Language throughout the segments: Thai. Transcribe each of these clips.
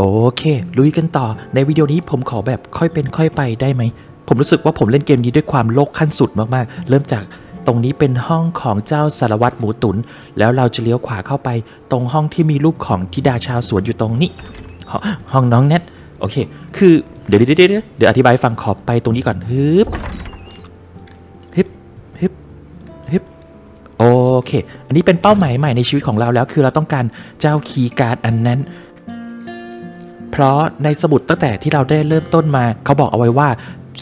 โอเค ลุยกันต่อ ในวิดีโอนี้ผมขอแบบค่อยเป็นค่อยไปได้ไหม ผมรู้สึกว่าผมเล่นเกมนี้ด้วยความโลกขั้นสุดมากๆ เริ่มจากตรงนี้เป็นห้องของเจ้าสารวัตรหมูตุน แล้วเราจะเลี้ยวขวาเข้าไป ตรงห้องที่มีรูปของธิดาชาวสวนอยู่ตรงนี้ ห้องน้องเน็ตโอเค คือเดี๋ยวเดี๋ยวเดี๋ยวเดี๋ยวอธิบายฟังขอไปตรงนี้ก่อนฮึบฮึบฮึบฮึบโอเค อันนี้เป็นเป้าหมายใหม่ในชีวิตของเราแล้ว คือเราต้องการเจ้าคีย์การ์ดอันนั้น เพราะในสมุดตั้งแต่ที่เราได้เริ่มต้นมา เขาบอกเอาไว้ว่า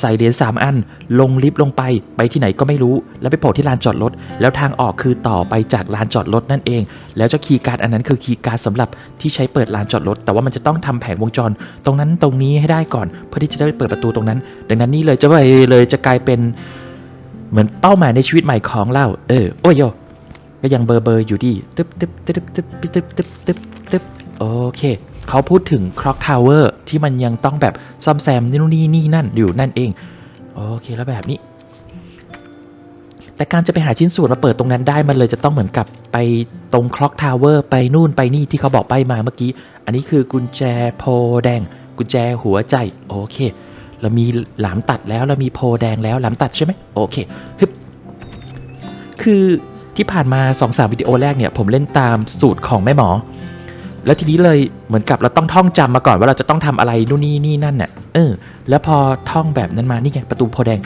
ใส่เหรียญ3อัน ลงลิฟต์ลงไปไปที่ไหนก็ไม่รู้ แล้วไปโผล่ที่ลานจอดรถ แล้วทางออกคือต่อไปจากลานจอดรถนั่นเอง แล้วเจ้าคีย์การ์ดอันนั้นคือคีย์การ์ดสำหรับที่ใช้เปิดลานจอดรถ แต่ว่ามันจะต้องทำแผงวงจร ตรงนั้นตรงนี้ให้ได้ก่อน เพื่อที่จะได้เปิดประตูตรงนั้น ดังนั้นนี่เลยจะไปเลยจะกลายเป็นเหมือนเป้าหมายในชีวิตใหม่ของเรา เออ โอ้ยโยก็ยังเบอร์เบอร์อยู่ดีตึ๊บตึ๊บตึ๊บตึ๊บตึ๊บตึ๊บตึ๊บตึ๊บโอเค เขาพูดถึงคล็อกทาวเวอร์ที่มันยังต้องแบบซ่อมแซมนี่นนี่นี่นั่นอยู่นั่นเอง โอเคแล้วแบบนี้ แต่การจะไปหาชิ้นส่วนมาเปิดตรงนั้นได้มันเลยจะต้องเหมือนกับไปตรงคล็อกทาวเวอร์ไปนู่นไปนี่ที่เขาบอกไปมาเมื่อกี้ อันนี้คือกุญแจโพแดง กุญแจหัวใจ โอเค เรามีหลามตัดแล้วเรามีโพแดงแล้วหลามตัดใช่ไหมโอเคฮึบคือที่ผ่านมา2อสาวิดีโอแรกเนี่ยผมเล่นตามสูตรของแม่หมอ แล้วทีนี้เลยเหมือนกับเราต้องท่องจำมาก่อนว่าเราจะต้องทำอะไรนู่นนี่นี่นั่นน่ะเออ แล้วพอท่องแบบนั้นมานี่ไงประตูโพแดง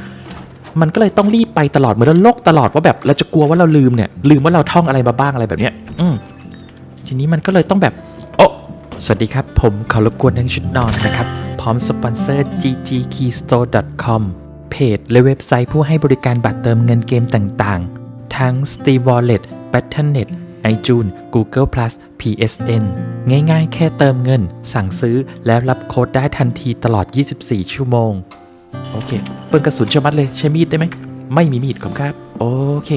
มันก็เลยต้องรีบไปตลอดเหมือนเราโลกตลอดว่าแบบเราจะกลัวว่าเราลืมเนี่ย ลืมว่าเราท่องอะไรมาบ้างอะไรแบบเนี้ย อืมทีนี้มันก็เลยต้องแบบ โอ้สวัสดีครับ ผมขอรบกวนทั้งชุดนอนนะครับ พร้อมสปอนเซอร์ ggkeystore.com เพจและเว็บไซต์ผู้ให้บริการบัตรเติมเงินเกมต่างๆ ทั้ง Steam Wallet, Battle.net, iTunes, Google Plus, PSN ง่ายๆ แค่เติมเงิน สั่งซื้อแล้วรับโค้ดได้ทันทีตลอด 24 ชั่วโมง โอเค เปิดกระสุนชะมัดเลย ใช้มีดได้ไหม ไม่มีมีดของครับ โอเค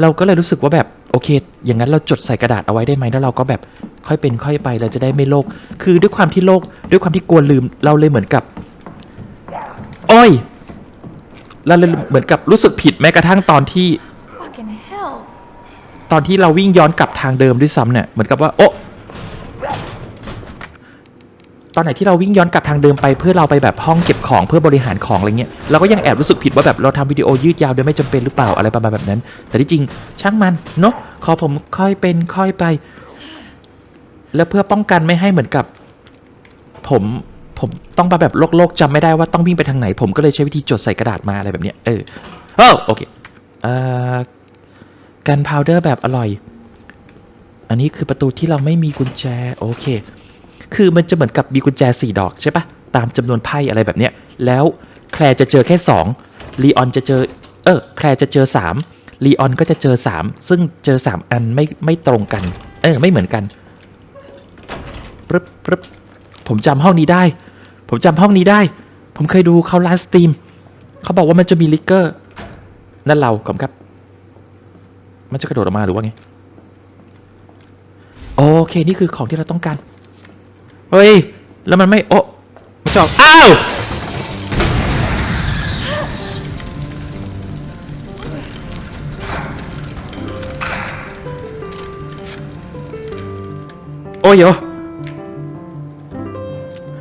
เราก็เลยรู้สึกว่าแบบโอเค อย่างนั้นเราจดใส่กระดาษเอาไว้ได้ไหมแล้วเราก็แบบค่อยเป็นค่อยไป เราจะได้ไม่โลก คือด้วยความที่โลก ด้วยความที่กลัวลืม เราเลยเหมือนกับโอ้ยเราเลยเหมือนกับรู้สึกผิดแม้กระทั่งตอนที่ Fucking hell. ตอนที่เราวิ่งย้อนกลับทางเดิมด้วยซ้ำเนี่ย เหมือนกับว่า โอะ ตอนไหนที่เราวิ่งย้อนกลับทางเดิมไปเพื่อเราไปแบบห้องเก็บของเพื่อบริหารของอะไรเงี้ยเราก็ยังแอบรู้สึกผิดว่าแบบเราทำวิดีโอยืดยาวโดยไม่จำเป็นหรือเปล่าอะไรประมาณแบบนั้น แต่ที่จริงช่างมันเนาะขอผมค่อยเป็นค่อยไป แล้วเพื่อป้องกันไม่ให้เหมือนกับ ผมผมต้องมาแบบโลกๆจำไม่ได้ว่าต้องวิ่งไปทางไหน ผมก็เลยใช้วิธีจดใส่กระดาษมาอะไรแบบเนี้ยเออเออโอเคเอ่อกันพาวเดอร์แบบอร่อย อันนี้คือประตูที่เราไม่มีกุญแจโอเค คือมันจะเหมือนกับมีกุญแจ 4 ดอกใช่ปะตามจำนวนไพ่อะไรแบบเนี้ยแล้วแคลร์จะเจอแค่2ลีออนจะเจอเออแคลร์จะเจอ3ลีออนก็จะเจอ 3 ซึ่งเจอ 3 อันไม่ไม่ตรงกันเออไม่เหมือนกันปึ๊บปึ๊บผมจำห้องนี้ได้ ผมจำห้องนี้ได้ ผมเคยดูเขาไลฟ์สตรีมเขาบอกว่ามันจะมีลิกเกอร์นั่นเราขอบคุณครับ มันจะกระโดดออกมาหรือว่าไง โอเค นี่คือของที่เราต้องการ เฮ้ย แล้วมันไม่ โอ้จอกอ้าว โอ้ยโย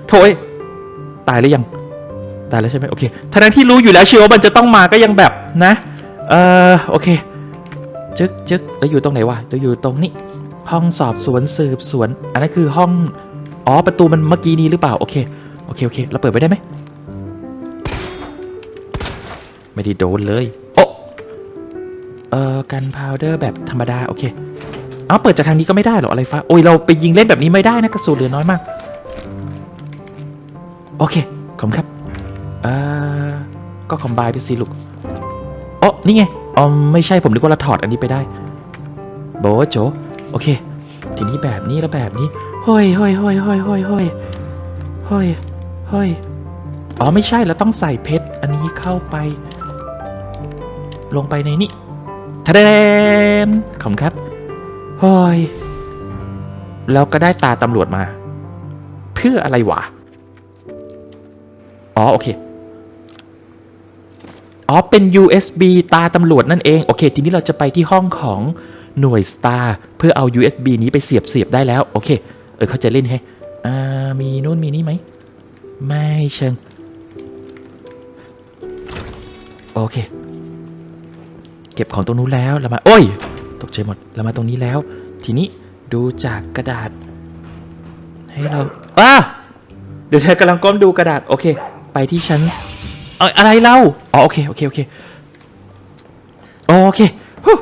โถยตายหรือยัง ตายแล้วใช่ไหมโอเคทั้งที่รู้อยู่แล้วเชียวว่ามันจะต้องมาก็ยังแบบนะ เออโอเค จึ๊กจึ๊กแล้วอยู่ตรงไหนวะเราอยู่ตรงนี้ ห้องสอบสวนสืบสวน อันนั้นคือห้อง อ๋อประตูมันเมื่อกี้นี้หรือเปล่าโอเคโอเคโอเคเราเปิดไปได้ไหมไม่ได้โดนเลยโอ้เอ่อกันพาวเดอร์แบบธรรมดาโอเคเอาเปิดจากทางนี้ก็ไม่ได้หรออะไรฟ้าโอ้ยเราไปยิงเล่นแบบนี้ไม่ได้นะกระสุนเหลือน้อยมาก โอเคขอบคุณครับเอ่อก็คอมไบไปสิลูกโอ๋อนี่ไงอ๋อไม่ใช่ผมนึกว่าเราถอดอันนี้ไปได้โบะโจโอเค ทีนี้แบบนี้แล้วแบบนี้ เฮ้ยเฮ้ยเฮ้ยเฮ้ยเฮ้ยเฮ้ยเฮ้ยเฮ้ยอ๋อไม่ใช่เราต้องใส่เพชรอันนี้เข้าไป ลงไปในนี้ทะเดนขอบคุณครับเฮ้ยแล้วก็ได้ตาตำรวจมา เพื่ออะไรวะ อ๋อ โอเค อ๋อ เป็น USB ตาตำรวจนั่นเอง โอเค ทีนี้เราจะไปที่ห้องของหน่วย Star เพื่อเอา USB นี้ไปเสียบเสียบได้แล้ว โอเค ออเขาจะเล่นให้อ่ามีนู่นมีนี่ไหม ไม่เชิง โอเค เก็บของตรงนู้นแล้วเรามา โอ้ย ตกใจหมดเรามาตรงนี้แล้ว ทีนี้ดูจากกระดาษ ให้เราอ้าเดี๋ยวเธอกำลังก้มดูกระดาษ โอเค ไปที่ชั้นเอ้ยอะไรเล่าอ๋อโอเค โอเค โอเค โอเคฮู้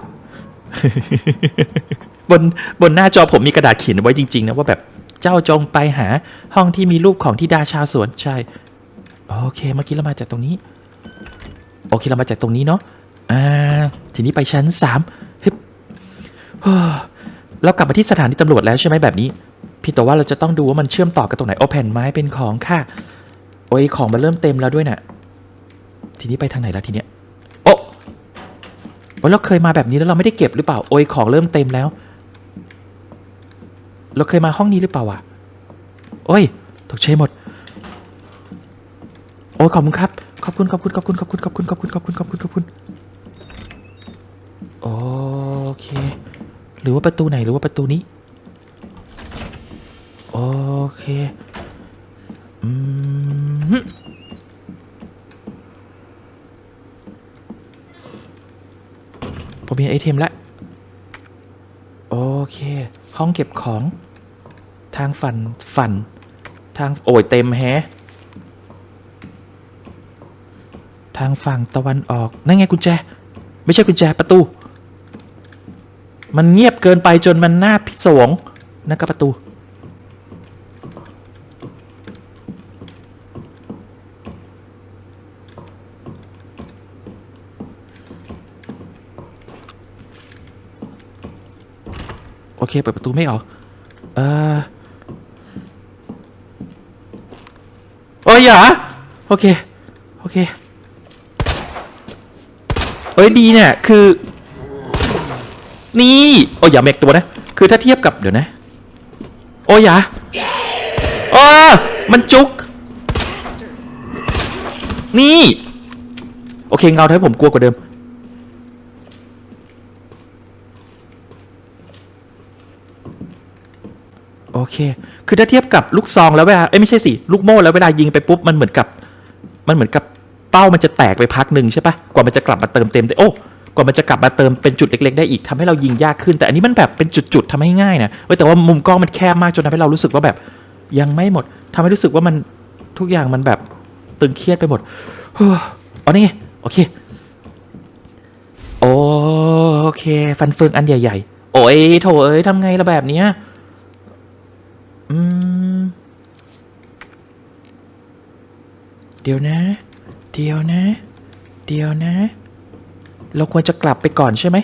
บนบนหน้าจอผมมีกระดาษเขียนไว้จริง ๆ นะว่าแบบเจ้าจงไปหาห้องที่มีรูปของทิดาชาวสวนใช่ โอเคเมื่อกี้เรามาจากตรงนี้ โอเคเรามาจากตรงนี้เนาะอ่าทีนี้ไปชั้นสามฮึบเรากลับมาที่สถานีตำรวจแล้วใช่ไหมแบบนี้พี่แต่ว่าเราจะต้องดูว่ามันเชื่อมต่อกันตรงไหนโอแผ่นไม้เป็นของค่ะโอ้ยของมันเริ่มเต็มแล้วด้วยน่ะทีนี้ไปทางไหนแล้วทีเนี้ยโอ้เราเคยมาแบบนี้แล้วเราไม่ได้เก็บหรือเปล่าโอ้ยของเริ่มเต็มแล้ว เราเคยมาห้องนี้หรือเปล่าวะโอ้ยตกใจหมด โอ้ยขอบคุณครับ ขอบคุณขอบคุณขอบคุณขอบคุณขอบคุณขอบคุณขอบคุณขอบคุณขอบคุณโอเค หรือว่าประตูไหนหรือว่าประตูนี้ โอเค อืมผมมีไอเทมแล้ว โอเค ห้องเก็บของ ทางฝันฝัน ทางโอ้ยเต็มแฮะ ทางฝั่งตะวันออก นั่นไงกุญแจ ไม่ใช่กุญแจประตู มันเงียบเกินไปจนมันน่าพิศวงนั่นก็ประตู เคเปิดประตูไม่ออก เออโอ้ยอย่าโอเค โอเค เอ้ยดีเนี่ย คือ นี่โอ้ยอย่าเมกตัวนะ คือถ้าเทียบกับเดี๋ยวนะ โอ้ยอย่าโอ้มันจุก นี่ โอเคเงาทำให้ผมกลัวกว่าเดิม โอเค คือถ้าเทียบกับลูกซองแล้วเวลา เอ้ยไม่ใช่สิ ลูกโม่แล้วเวลายิงไปปุ๊บ มันเหมือนกับ มันเหมือนกับเป้ามันจะแตกไปพักหนึ่งใช่ปะกว่ามันจะกลับมาเติมเต็มได้ โอ้ กว่ามันจะกลับมาเติมเป็นจุดเล็ก ๆ ได้อีกทำให้เรายิงยากขึ้น แต่อันนี้มันแบบเป็นจุดๆทำให้ง่ายนะแต่ว่ามุมกล้องมันแคบมากจนทำให้เรารู้สึกว่าแบบ ยังไม่หมดทำให้รู้สึกว่ามันทุกอย่างมันแบบตึงเครียดไปหมดอ๋อนี่ไง โอเค โอเค ฟันเฟืองอันใหญ่ ๆ โอ้ยโถเอ้ยทำไงละแบบเนี้ย อืม เดี๋ยวนะ เดี๋ยวนะ เดี๋ยวนะ เราควรจะกลับไปก่อนใช่ไหม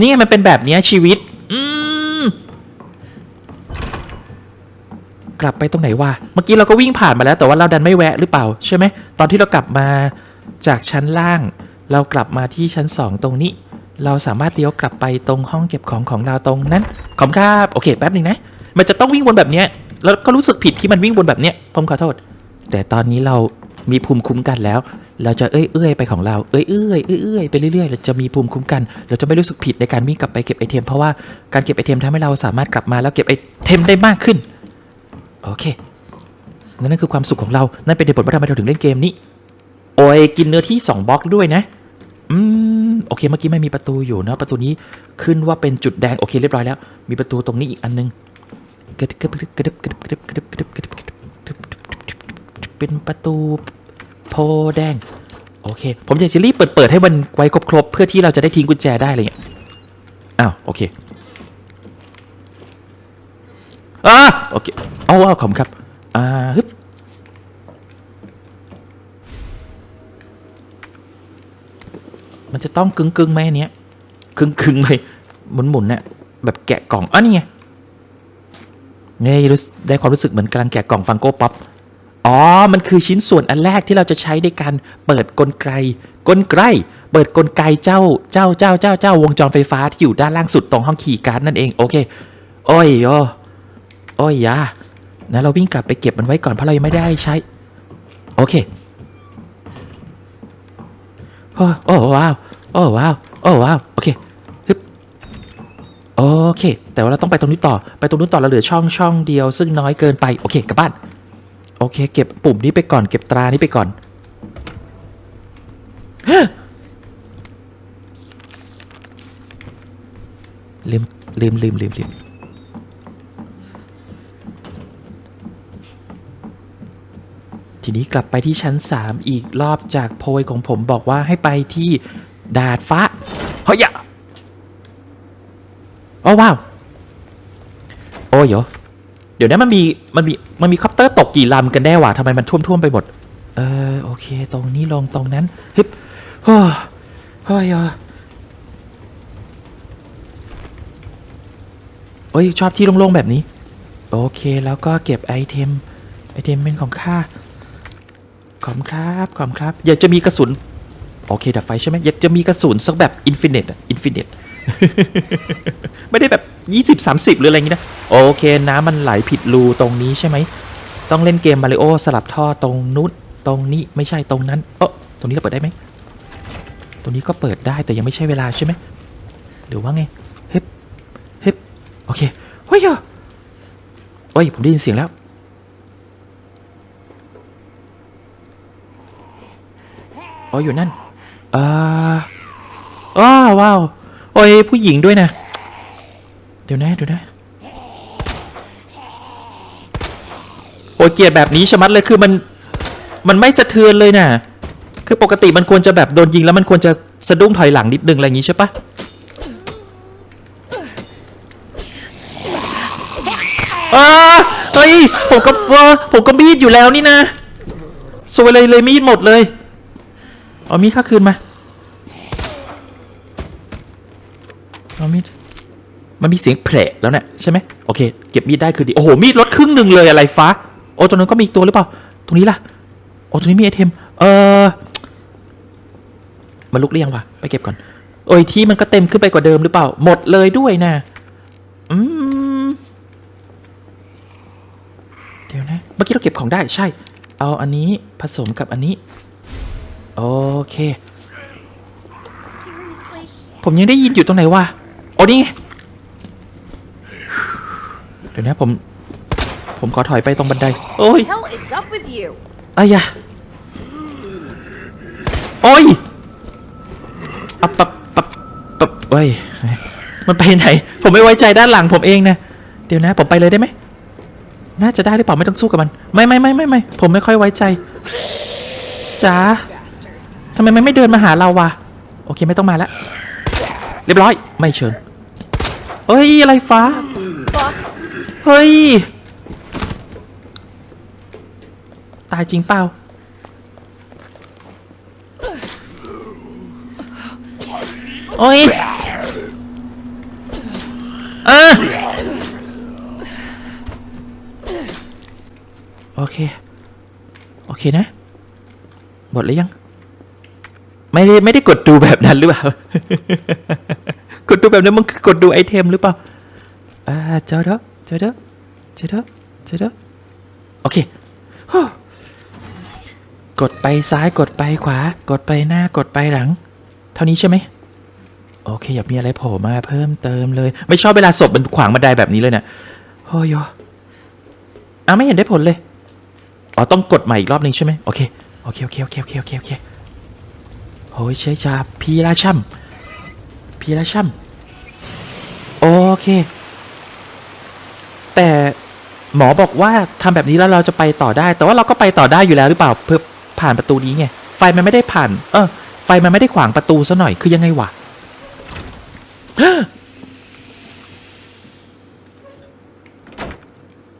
นี่มันเป็นแบบนี้ชีวิต อืม กลับไปตรงไหนวะ เมื่อกี้เราก็วิ่งผ่านมาแล้ว แต่ว่าเราดันไม่แวะหรือเปล่าใช่ไหม ตอนที่เรากลับมาจากชั้นล่าง เรากลับมาที่ชั้นสองตรงนี้ เราสามารถเลี้ยวกลับไปตรงห้องเก็บของของเราตรงนั้น ขอบคุณครับ โอเค แป๊บหนึ่งนะ มันจะต้องวิ่งวนแบบเนี้ย แล้วก็รู้สึกผิดที่มันวิ่งวนแบบเนี้ยผมขอโทษ แต่ตอนนี้เรามีภูมิคุ้มกันแล้ว เราจะเอ้ยเอ้ยไปของเรา เอ้ยเอ้ยเอ้ยเอ้ยไปเรื่อยๆ เราจะมีภูมิคุ้มกัน เราจะไม่รู้สึกผิดในการวิ่งกลับไปเก็บไอเทม เพราะว่าการเก็บไอเทมทำให้เราสามารถกลับมาแล้วเก็บไอเทมได้มากขึ้น โอเค นั่นคือความสุขของเรา นั่นเป็นเหตุผลว่าทำไมเราถึงเล่นเกมนี้ โอ้ยกินเนื้อที่ 2บล็อกด้วยนะ อืม โอเค เมื่อกี้ไม่มีประตูอยู่นะ ประตูนี้ขึ้นว่าเป็นจุดแดง โอเค เรียบร้อยแล้ว มีประตูตรงนี้อีกอันนึง กระดึบกระดึบกระดึบกระดึบกระดึบกระดึบกระดึบกระดึบกระดึบเป็นประตูโพแดง โอเค ผมอยากจะรีบเปิดเปิดให้มันไว้ครบๆเพื่อที่เราจะได้ทิ้งกุญแจได้อะไรเงี้ยอ้าวโอเคอ่าโอเคเอาเอาขอบครับอ่าฮึบมันจะต้องกึ่งกึ่งไหมอันเนี้ยกึ่งกึ่งไหมหมุนหมุนๆน่ะแบบแกะกล่องอ๋อนี่ไง ไงรู้ได้ความรู้สึกเหมือนกำลังแกะกล่องฟังโก้ป๊อป อ๋อ มันคือชิ้นส่วนอันแรกที่เราจะใช้ในการเปิดกลไก กลไก เปิดกลไกเจ้า เจ้า เจ้า เจ้า เจ้าวงจรไฟฟ้าที่อยู่ด้านล่างสุดตรงห้องขี่การ์ดนั่นเอง โอเค โอ้ยโอโอ้ยยานะเราวิ่งกลับไปเก็บมันไว้ก่อนเพราะเรายังไม่ได้ใช้ โอเค โอ้โอ้ว้าว โอ้ว้าว โอ้ว้าว โอเค โอเค แต่ว่าเราต้องไปตรงนี้ต่อ ไปตรงนู้นต่อเราเหลือช่องช่องเดียว ซึ่งน้อยเกินไป โอเค กลับบ้าน โอเค เก็บปุ่มนี้ไปก่อน เก็บตรานี้ไปก่อน ลืม ลืม ลืม ลืม ลืม ทีนี้กลับไปที่ชั้น 3 อีกรอบจากโพยของผมบอกว่าให้ไปที่ดาดฟ้าเฮ้ย อะโอ้ว้าว โอ้ยเดี๋ยวเดี๋ยวนะมันมีมันมีมันมีคอปเตอร์ตกกี่ลำกันแน่วะทำไมมันท่วมท่วมๆไปหมด เออโอเค ตรงนี้ลงตรงนั้นฮึบโอ้ยเฮ้ยอะโอ้ยชอบที่โล่งๆแบบนี้ โอเคแล้วก็เก็บไอเทมไอเทมเป็นของข้าขอบครับขอบครับ อยากจะมีกระสุน โอเคดับไฟใช่ไหมอยากจะมีกระสุนสักแบบอินฟินิตอินฟินิต ไม่ได้แบบ20 30หรืออะไรอย่างนี้นะ โอเคน้ำมันไหลผิดรูตรงนี้ใช่ไหม ต้องเล่นเกมมาริโอสลับท่อตรงนู้นตรงนี้ไม่ใช่ตรงนั้นเออตรงนี้เราเปิดได้ไหม ตรงนี้ก็เปิดได้แต่ยังไม่ใช่เวลาใช่ไหมหรือว่าไงเฮ้ยเฮ้ยโอเคเฮ้ยเฮ้ยผมได้ยินเสียงแล้วอ๋ออยู่นั่นอ่าอ้าว้าว โอ้ยผู้หญิงด้วยนะ เดี๋ยวนะเดี๋ยวนะโอเกียดแบบนี้ชะมัดเลยคือมันมันไม่สะเทือนเลยน่ะ คือปกติมันควรจะแบบโดนยิงแล้วมันควรจะสะดุ้งถอยหลังนิดนึงอะไรอย่างงี้ใช่ปะอ่าเฮ้ยผมก็เออผมก็มีดอยู่แล้วนี่นะสวยเลยเลยมีดหมดเลย เอามีดข้าคืนมา เอามีดมันมีเสียงแผลแล้วเนี่ยใช่ไหมโอเค เก็บมีดได้คือดี โอ้โห มีดลดครึ่งหนึ่งเลยอะไรฟ้า โอ้ตรงนั้นก็มีอีกตัวหรือเปล่า ตรงนี้ล่ะ โอ้ตรงนี้มีไอเทม เออมันลุกเรียงวะไปเก็บก่อน โอ้ยที่มันก็เต็มขึ้นไปกว่าเดิมหรือเปล่า หมดเลยด้วยนะ อืม เดี๋ยวนะ เมื่อกี้เราเก็บของได้ใช่ เอาอันนี้ผสมกับอันนี้ โอเค Seriously? ผมยังได้ยินอยู่ตรงไหนวะ โอ้นี่ไงเดี๋ยวนะผม ผมขอถอยไปตรงบันได โอ้ย Hell is up with you? อายะโอ้ยอับปับปับปับเฮ้ย มันไปไหน ผมไม่ไว้ใจด้านหลังผมเองนะ เดี๋ยวนะ ผมไปเลยได้ไหม น่าจะได้หรือเปล่าไม่ต้องสู้กับมัน ไม่ไม่ไม่ไม่ไม่ผมไม่ค่อยไว้ใจ จ๋า Bastard. ทำไมมันไม่เดินมาหาเราวะ โอเคไม่ต้องมาแล้วเรียบร้อย ไม่เชิง เอ้ย อะไรฟ้า เฮ้ย ตายจริงเปล่า โอ้ยเออโอเค โอเคนะ หมดหรือยัง ไม่ได้ไม่ได้กดดูแบบนั้นหรือเปล่า กดดูแบบนั้นมันคือกดดูไอเทมหรือเปล่าอ่าเจอเด้อเจอเด้อเจอเด้อเจอเด้อโอเคฮู้กดไปซ้ายกดไปขวา กดไปหน้ากดไปหลัง เท่านี้ใช่ไหมโอเค อย่ามีอะไรโผล่มาเพิ่มเติมเลย ไม่ชอบเวลาศพมันขวางบันไดแบบนี้เลยเนี่ยโอ้ยอะไม่เห็นได้ผลเลยอ๋อต้องกดใหม่อีกรอบหนึ่งใช่ไหมโอเคโอเคโอเคโอเคโอเคโอเคโอเคโอ้ยเชยชาพีราชัม พีราชัมโอเค แต่หมอบอกว่าทำแบบนี้แล้วเราจะไปต่อได้ แต่ว่าเราก็ไปต่อได้อยู่แล้วหรือเปล่าเพื่อผ่านประตูนี้ไงไฟมันไม่ได้ผ่าน เออ ไฟมันไม่ได้ขวางประตูซะหน่อยคือยังไงวะ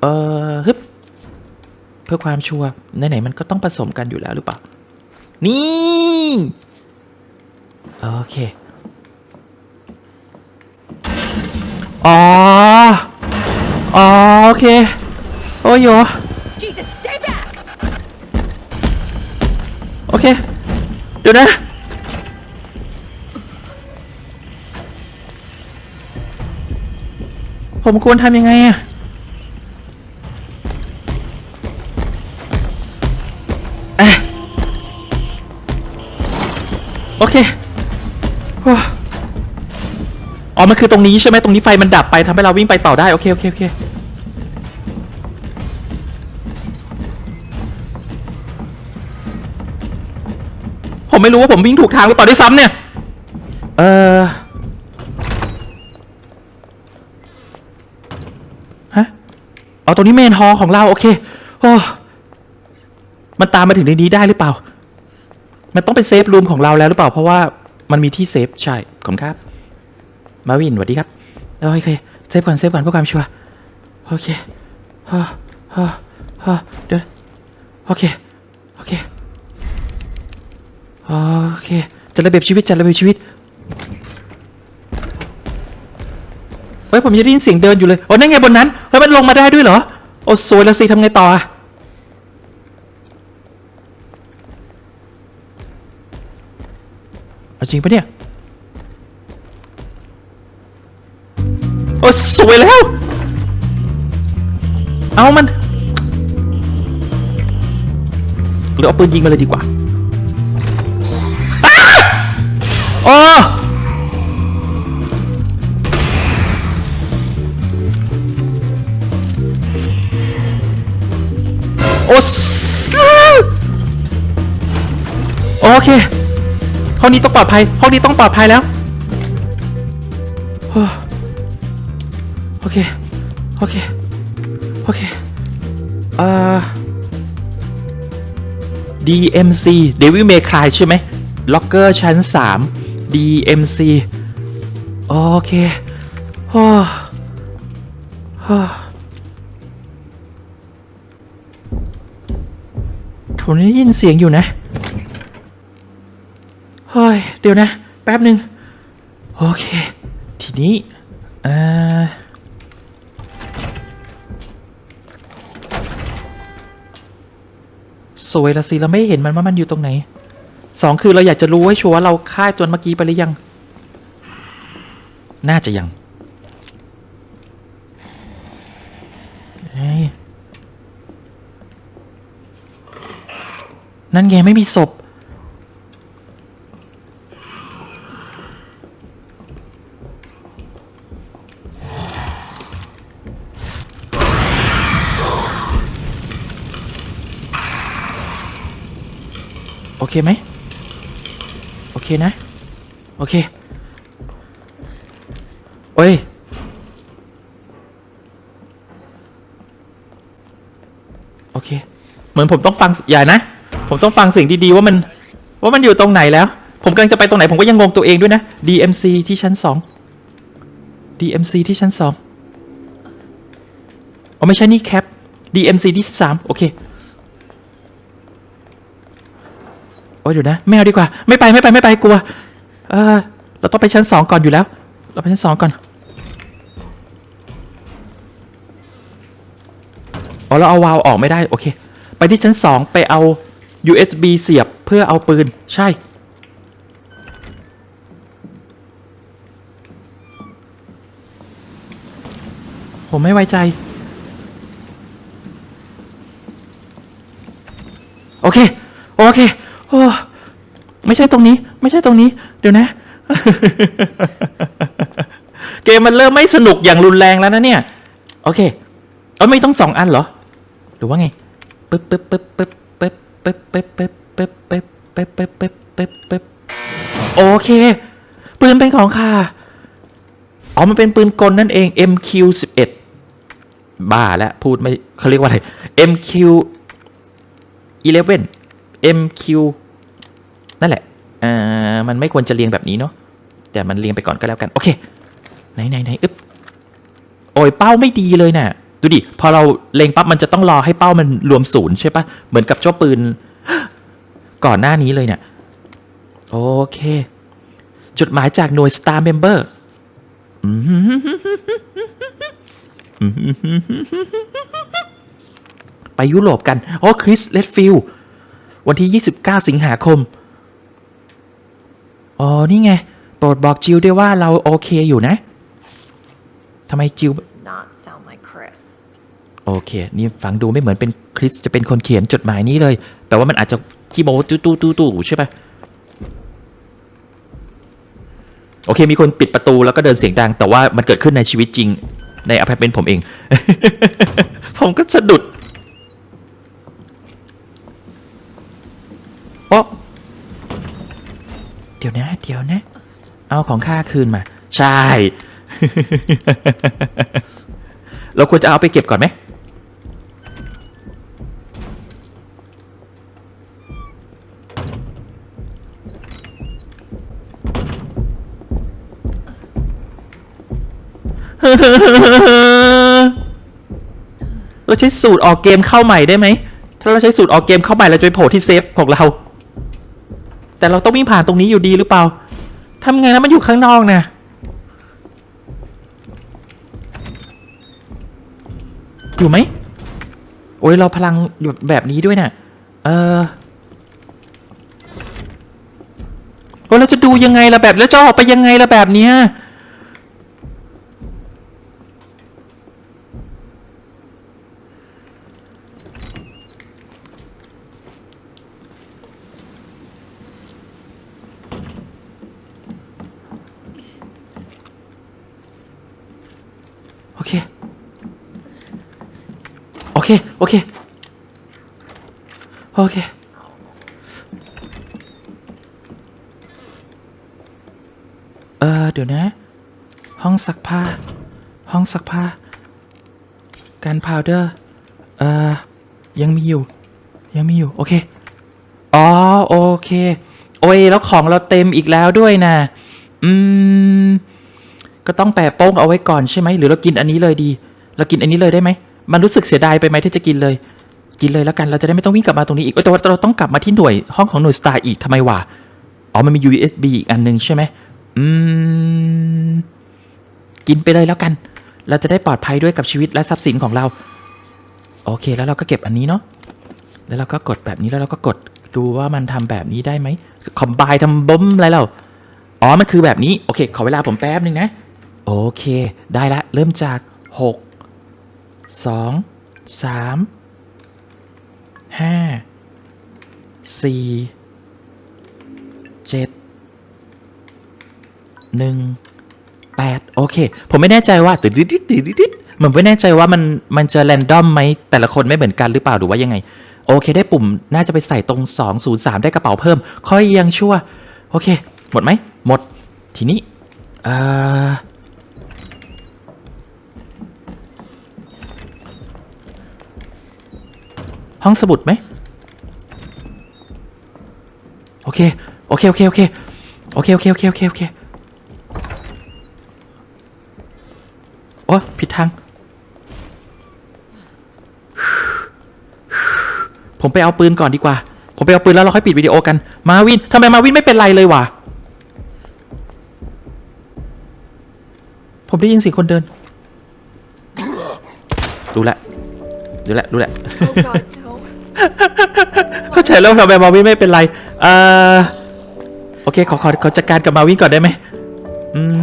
เออฮึบเพื่อความชัวร์ไหนๆมันก็ต้องผสมกันอยู่แล้วหรือเปล่า นี่ โอเค อ๋อ อ๋อ โอเค โอ้ยโย Jesus, stay back! โอเค เดี๋ยวนะ ผมควรทำยังไงอะ อ๋อ มันคือตรงนี้ใช่ไหมตรงนี้ไฟมันดับไปทำให้เราวิ่งไปต่อได้ โอเค โอเค โอเค ผมไม่รู้ว่าผมวิ่งถูกทางหรือเปล่าด้วยซ้ำเนี่ย เออฮะเอาตรงนี้เมนฮอลของเรา โอเค โอ้ มันตามมาถึงในนี้ได้หรือเปล่า มันต้องเป็นเซฟรูมของเราแล้วหรือเปล่า เพราะว่ามันมีที่เซฟ ใช่ ขอบคุณครับ มาวินสวัสดีครับ โอเคเซฟก่อนเซฟก่อนเพื่อความชัวร์โอเคฮ่าฮ่าฮ่าเดี๋ยวโอเค โอเค โอเคจัดระเบียบชีวิตจัดระเบียบชีวิตเฮ้ยผมยังได้ยินเสียงเดินอยู่เลยโอ้นั่นไงบนนั้นเฮ้ยมันลงมาได้ด้วยเหรอ โอ้สวยแล้วสิทำไงต่ออะเอาจริงปะเนี่ย อ้สวยแล้ว เอามันหรือเอาปืนยิงมาเลยดีกว่าอ้าโอ้โอ้ซื้อโอเค ห้องนี้ต้องปลอดภัย ห้องนี้ต้องปลอดภัยแล้ว เค โอเค โอเค เอ่อ DMC Devil May Cry ใช่ไหมล็อกเกอร์ชั้น 3 DMC โอเคโอ้โอ้ผมได้ยินเสียงอยู่นะ เฮ้ย เดี๋ยวนะ แป๊บหนึ่งโอเค ทีนี้ เอ่อ สวยละสิเราไม่เห็นมันว่ามันอยู่ตรงไหนสองคือเราอยากจะรู้ให้ชัวร์ว่าเราฆ่าตัวเมื่อกี้ไปหรือยัง น่าจะยังนั่นไงไม่มีศพ โอเคไหมโอเคนะ โอเค โอ้ย โอเค เหมือนผมต้องฟังอย่านะ ผมต้องฟังสียงดีๆว่ามัน ว่ามันอยู่ตรงไหนแล้ว ผมกำลังจะไปตรงไหน ผมก็ยังงงตัวเองด้วยนะ DMC ที่ชั้นสอง DMC ที่ชั้นสองอ๋อไม่ใช่นี่แคป DMC ที่สามโอเค โอ้ยเดี๋ยวนะไม่เอาดีกว่า ไม่ไปไม่ไปไม่ไปกลัว เออเราต้องไปชั้นสองก่อนอยู่แล้ว เราไปชั้นสองก่อนอ๋อเราเอาวาล์วออกไม่ได้โอเค ไปที่ชั้นสองไปเอา USB เสียบเพื่อเอาปืนใช่ ผมไม่ไว้ใจ โอเค โอเค โอ้ไม่ใช่ตรงนี้ ไม่ใช่ตรงนี้ เดี๋ยวนะ เกมมันเริ่มไม่สนุกอย่างรุนแรงแล้วนะเนี่ย โอเคเออไม่ต้องสองอันเหรอ หรือว่าไงปึ๊บปึ๊บปึ๊บปึ๊บปึ๊บปึ๊บปึ๊บปึ๊บปึ๊บปึ๊บปึ๊บปึ๊บปึ๊บปึ๊บปึ๊บโอเคปืนเป็นของข้าอ๋อมันเป็นปืนกลนั่นเอง MQ11 บ้าแล้วพูดไม่เขาเรียกว่าอะไร MQ 11 MQ นั่นแหละ อ่อมันไม่ควรจะเรียงแบบนี้เนาะ แต่มันเรียงไปก่อนก็แล้วกัน โอเค ไหนไหนไหนอึ๊บ โอ้ย เป้าไม่ดีเลยน่ะ ดูดิ พอเราเล็งปั๊บ มันจะต้องรอให้เป้ามันรวมศูนย์ใช่ปะเหมือนกับเจ้าปืน ก่อนหน้านี้เลยเนี่ย โอเค จดหมายจากหน่วย Star Member อืมไปยุโรปกัน โอ้ คริสเลดฟิล วันที่ 29 สิงหาคม อ๋อ นี่ไง โปรดบอกจิวด้วยว่าเราโอเคอยู่นะทำไมจิว Does not sound like Chris. โอเค นี่ฟังดูไม่เหมือนเป็นคริสจะเป็นคนเขียนจดหมายนี้เลย แต่ว่ามันอาจจะขี้โม้ตู้ตู้ตู้ตู้ใช่ปะโอเค มีคนปิดประตูแล้วก็เดินเสียงดัง แต่ว่ามันเกิดขึ้นในชีวิตจริง ในอพาร์ตเมนต์ผมเอง ผมก็สะดุด โอ๊ะเดี๋ยวนะ เดี๋ยวนะ เอาของข้าคืนมา ใช่ เราควรจะเอาไปเก็บก่อนไหม เราใช้สูตรออกเกมเข้าใหม่ได้ไหม ถ้าเราใช้สูตรออกเกมเข้าใหม่เราจะไปโผล่ที่เซฟของเรา แต่เราต้องวิ่งผ่านตรงนี้อยู่ดีหรือเปล่าทำไงนะมันอยู่ข้างนอกนะอยู่ไหม โอ้ยเราพลังอยู่แบบนี้ด้วยนะ่ะ เออโอ้เราจะดูยังไงล่ะแบบแล้วจะออกไปยังไงล่ะแบบเนี้ย โอเค โอเค โอเค โอเค เออเดี๋ยวนะ ห้องซักผ้า ห้องซักผ้า การพาวเดอร์ เออยังมีอยู่ ยังมีอยู่ โอเค อ๋อ โอเค โอ้ย แล้วของเราเต็มอีกแล้วด้วยนะ อืม ก็ต้องแปะโป้งเอาไว้ก่อนใช่ไหมหรือเรากินอันนี้เลยดี เรากินอันนี้เลยได้ไหมมันรู้สึกเสียดายไปไหมที่จะกินเลย กินเลยแล้วกันเราจะได้ไม่ต้องวิ่งกลับมาตรงนี้อีกแต่ว่าเราต้องกลับมาที่หน่วยห้องของหน่วยสตาร์อีกทำไมวะอ๋อมันมี USB อีกอันหนึ่งใช่ไหมอืมกินไปเลยแล้วกัน เราจะได้ปลอดภัยด้วยกับชีวิตและทรัพย์สินของเรา โอเค แล้วเราก็เก็บอันนี้เนาะแล้วเราก็กดแบบนี้แล้วเราก็กดดูว่ามันทำแบบนี้ได้ไหมคอมไบทำบ้มอะไรเราอ๋อมันคือแบบนี้โอเค ขอเวลาผมแป๊บนึงนะ โอเค ได้ละ เริ่มจากหกสองสามห้าสี่เจ็ดหนึ่งแปดโอเค ผมไม่แน่ใจว่าติดดิดดิดดิดดิดผมไม่แน่ใจว่ามันมันจะแรนดอมไหมแต่ละคนไม่เหมือนกันหรือเปล่าหรือว่ายังไง โอเค ได้ปุ่มน่าจะไปใส่ตรง 203 ได้กระเป๋าเพิ่ม ค่อยยังชั่ว โอเค หมดไหมหมดทีนี้เอ่อ ห้องสมุดไหมโอเคโอเคโอเคโอเคโอเคโอเคโอเคโอเคโอเคโอ้ผิดทาง ผมไปเอาปืนก่อนดีกว่า ผมไปเอาปืนแล้วเราค่อยปิดวิดีโอกัน มาวินทำไมมาวินไม่เป็นไรเลยวะ ผมได้ยินเสียงคนเดิน รู้ละ รู้ละ รู้ละ เข้าใจแล้วทำไมมาวินไม่เป็นไรเอ่อโอเคขอขอขอจัดการกับมาวินก่อนได้ไหมอืม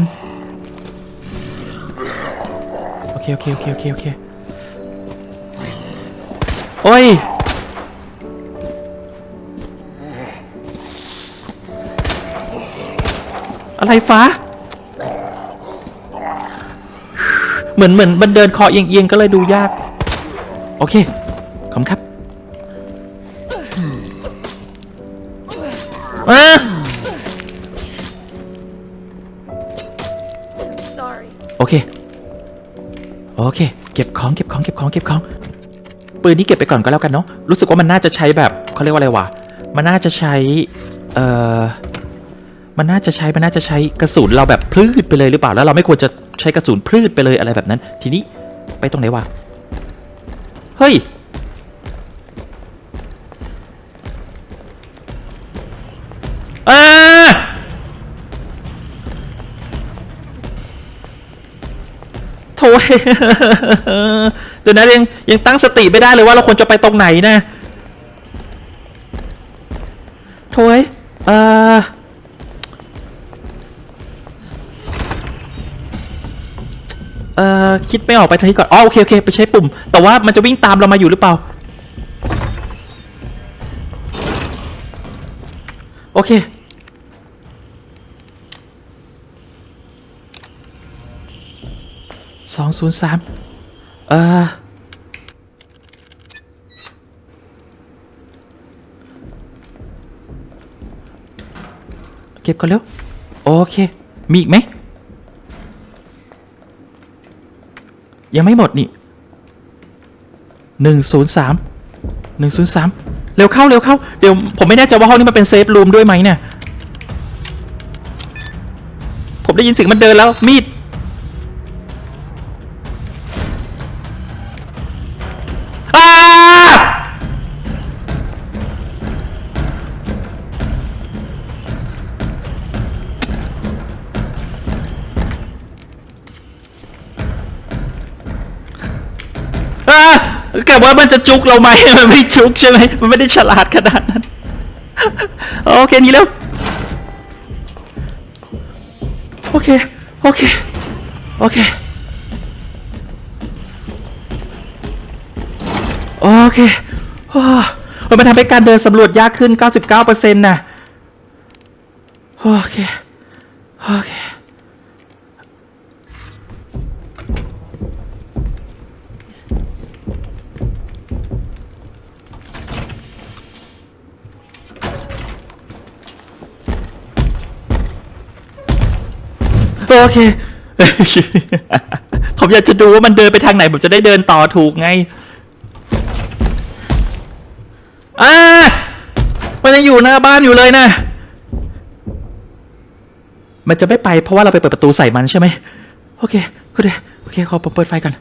โอเคโอเคโอเคโอเคโอเคโอ้ยอะไรฟ้า เหมือนเหมือนมันเดินคอเอียงๆก็เลยดูยาก โอเค ขอบคุณครับ อะ I'm sorry. โอเค โอเค เก็บของเก็บของเก็บของเก็บของ ปืนนี้เก็บไปก่อนก็แล้วกันเนาะ รู้สึกว่ามันน่าจะใช้แบบเขาเรียกว่าอะไรวะ มันน่าจะใช้ เอ่อ มันน่าจะใช้ มันน่าจะใช้กระสุนเราแบบพลืดไปเลยหรือเปล่า แล้วเราไม่ควรจะใช้กระสุนพลืดไปเลยอะไรแบบนั้น ทีนี้ไปตรงไหนวะ เฮ้ย อ่าโถยเดี๋ยวนะยังยังตั้งสติไม่ได้เลยว่าเราควรจะไปตรงไหนนะโถยเอ่อเอ่อคิดไม่ออกไปทางนี้ก่อน อ๋อโอเคโอเคไปใช้ปุ่ม แต่ว่ามันจะวิ่งตามเรามาอยู่หรือเปล่า โอเค สองศูนย์สามเออเก็บก่อนเร็ว โอเค มีอีกไหม ยังไม่หมดนี่หนึ่งศูนย์สามหนึ่งศูนย์สามเร็วเข้า เร็วเข้า เดี๋ยว ผมไม่แน่ใจว่าห้องนี้มันเป็นเซฟรูมด้วยไหมเนี่ย ผมได้ยินเสียงมันเดินแล้ว มีด ว่ามันจะจุกเราไหมมันไม่จุกใช่ไหมมันไม่ได้ฉลาดขนาดนั้นโอเคนี่แล้วโอเคโอเคโอเคโอเคโอ้มันทำให้การเดินสำรวจยากขึ้น 99%น่ะโอเคโอเค โอเค ผมอยากจะดูว่ามันเดินไปทางไหน ผมจะได้เดินต่อถูกไงอ่ามันยังอยู่หน้าบ้านอยู่เลยนะ มันจะไม่ไปเพราะว่าเราไปเปิดประตูใส่มันใช่ไหมโอเคก็เดี๋ยวโอเคขอผมเปิดไฟก่อน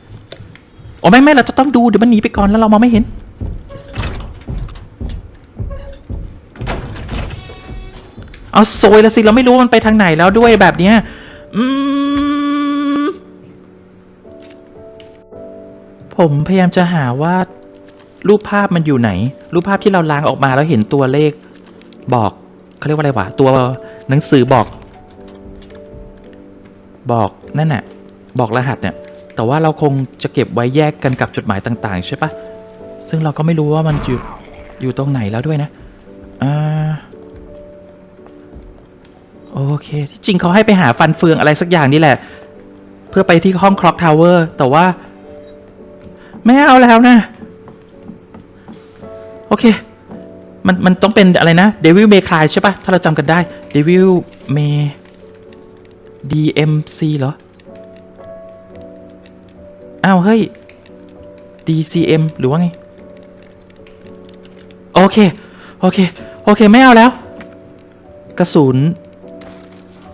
อ๋อไม่ไม่เราจะต้องดูเดี๋ยวมันหนีไปก่อนแล้วเรามองไม่เห็นเอาโซยละสิเราไม่รู้มันไปทางไหนแล้วด้วยแบบเนี้ย อืม ผมพยายามจะหาว่า รูปภาพมันอยู่ไหน รูปภาพที่เราล้างออกมาแล้วเห็นตัวเลข บอกเขาเรียกว่าอะไรวะตัวหนังสือบอก บอกนั่นน่ะ บอกรหัสเนี่ยแต่ว่าเราคงจะเก็บไว้แยกกันกับจดหมายต่าง ๆ ใช่ปะซึ่งเราก็ไม่รู้ว่ามันอยู่อยู่ตรงไหนแล้วด้วยนะอ่า โอเค ที่จริงเขาให้ไปหาฟันเฟืองอะไรสักอย่างนี่แหละ เพื่อไปที่ห้องคล็อกทาวเวอร์แต่ว่า ไม่เอาแล้วนะ โอเค มันมันต้องเป็นอะไรนะ Devil May Cry ใช่ปะถ้าเราจำกันได้ Devil May DMC เหรอ อ้าว เฮ้ย DCM หรือว่าไง โอเค โอเค โอเค ไม่เอาแล้ว กระสุน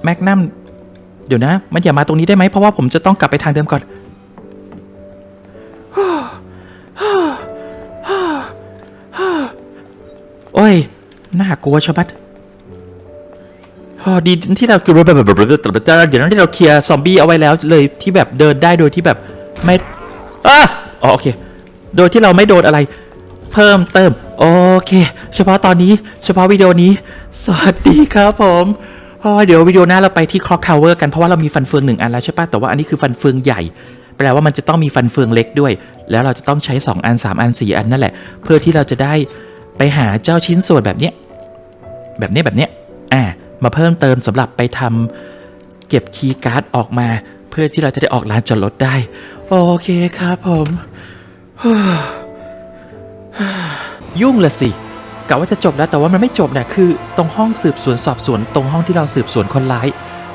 แมกนัมเดี๋ยวนะ มันอย่ามาตรงนี้ได้ไหมเพราะว่าผมจะต้องกลับไปทางเดิมก่อนโอ้ย น่ากลัวชะมัดดีที่เราคือแบบแบเดี๋ยวนั้นที่เราเคลียร์ซอมบี้เอาไว้แล้วเลยที่แบบเดินได้โดยที่แบบไม่อะอ๋อโอเค โดยที่เราไม่โดนอะไร เพิ่มเติม โอเค เฉพาะตอนนี้ เฉพาะวิดีโอนี้ สวัสดีครับผม พราะว่าเดี๋ยววิดีโอหน้าเราไปที่คล็อกทาวเวอร์กันเพราะว่าเรามีฟันเฟืองหนึ่งอันแล้วใช่ปะแต่ว่าอันนี้คือฟันเฟืองใหญ่ แปลว่ามันจะต้องมีฟันเฟืองเล็กด้วย แล้วเราจะต้องใช้ 2 อัน 3 อัน 4 อันนั่นแหละ เพื่อที่เราจะได้ไปหาเจ้าชิ้นส่วนแบบเนี้ยแบบเนี้ยแบบเนี้ยอ่ามาเพิ่มเติมสำหรับไปทำเก็บคีย์การ์ดออกมา เพื่อที่เราจะได้ออกลานจอดรถได้ โอเคครับผม ยุ่งละสิ กะว่าจะจบแล้วแต่ว่ามันไม่จบเนะคือ ตรงห้องสืบสวนสอบสวน ตรงห้องที่เราสืบสวนคนร้าย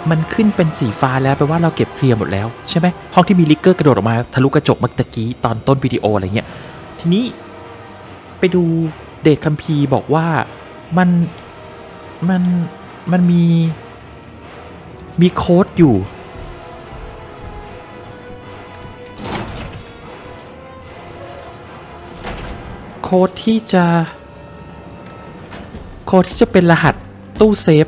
มันขึ้นเป็นสีฟ้าแล้วแปลว่าเราเก็บเคลียร์หมดแล้วใช่ไหมห้องที่มีลิกเกอร์กระโดดออกมาทะลุกระจกเมื่อกี้ตอนต้นวิดีโออะไรเงี้ยทีนี้ไปดูเดทคัมภีร์บอกว่ามันมันมันมีมีโค้ดอยู่ โค้ดที่จะ โค้ดที่จะเป็นรหัสตู้เซฟ